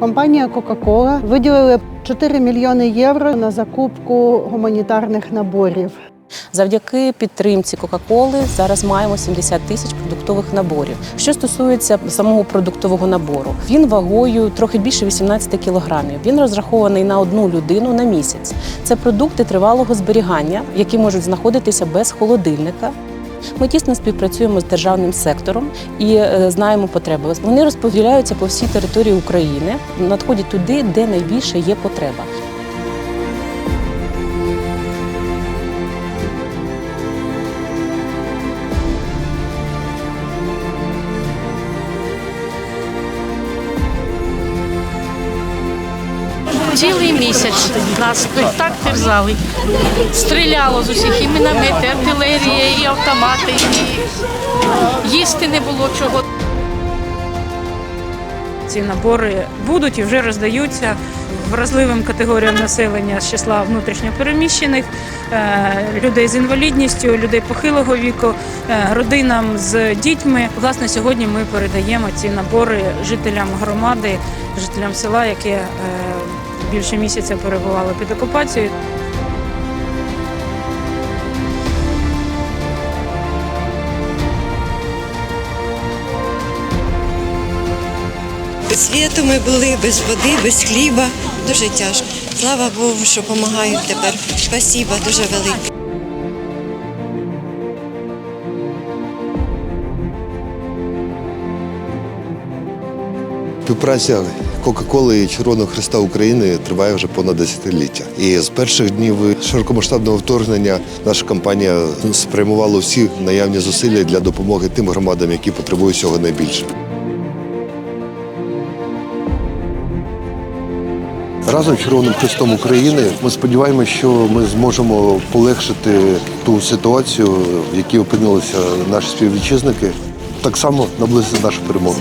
Компанія Coca-Cola виділили 4 мільйони євро на закупку гуманітарних наборів. Завдяки підтримці Кока-Коли зараз маємо 70 тисяч продуктових наборів. Що стосується самого продуктового набору, він вагою трохи більше 18 кілограмів. Він розрахований на одну людину на місяць. Це продукти тривалого зберігання, які можуть знаходитися без холодильника. Ми тісно співпрацюємо з державним сектором і е, знаємо потреби. Вони розподіляються по всій території України, надходять туди, де найбільше є потреба. Цілий місяць нас так терзали. Стріляло з усіх і міномети, артилерія, і автомати, і їсти не було чого. Ці набори будуть і вже роздаються вразливим категоріям населення з числа внутрішньопереміщених, е, людей з інвалідністю, людей похилого віку, е, родинам з дітьми. Власне, сьогодні ми передаємо ці набори жителям громади, жителям села, які е, більше місяця перебували під окупацією. Без світу ми були, без води, без хліба. Дуже тяжко. Слава Богу, що допомагають тепер. Спасіба дуже велике. Співпраця Кока-Коли і Червоного Христа України триває вже понад десятиліття. І з перших днів широкомасштабного вторгнення наша компанія спрямувала всі наявні зусилля для допомоги тим громадам, які потребують цього найбільше. Разом з Червоним Христом України ми сподіваємося, що ми зможемо полегшити ту ситуацію, в якій опинилися наші співвітчизники, так само наблизити нашу перемогу.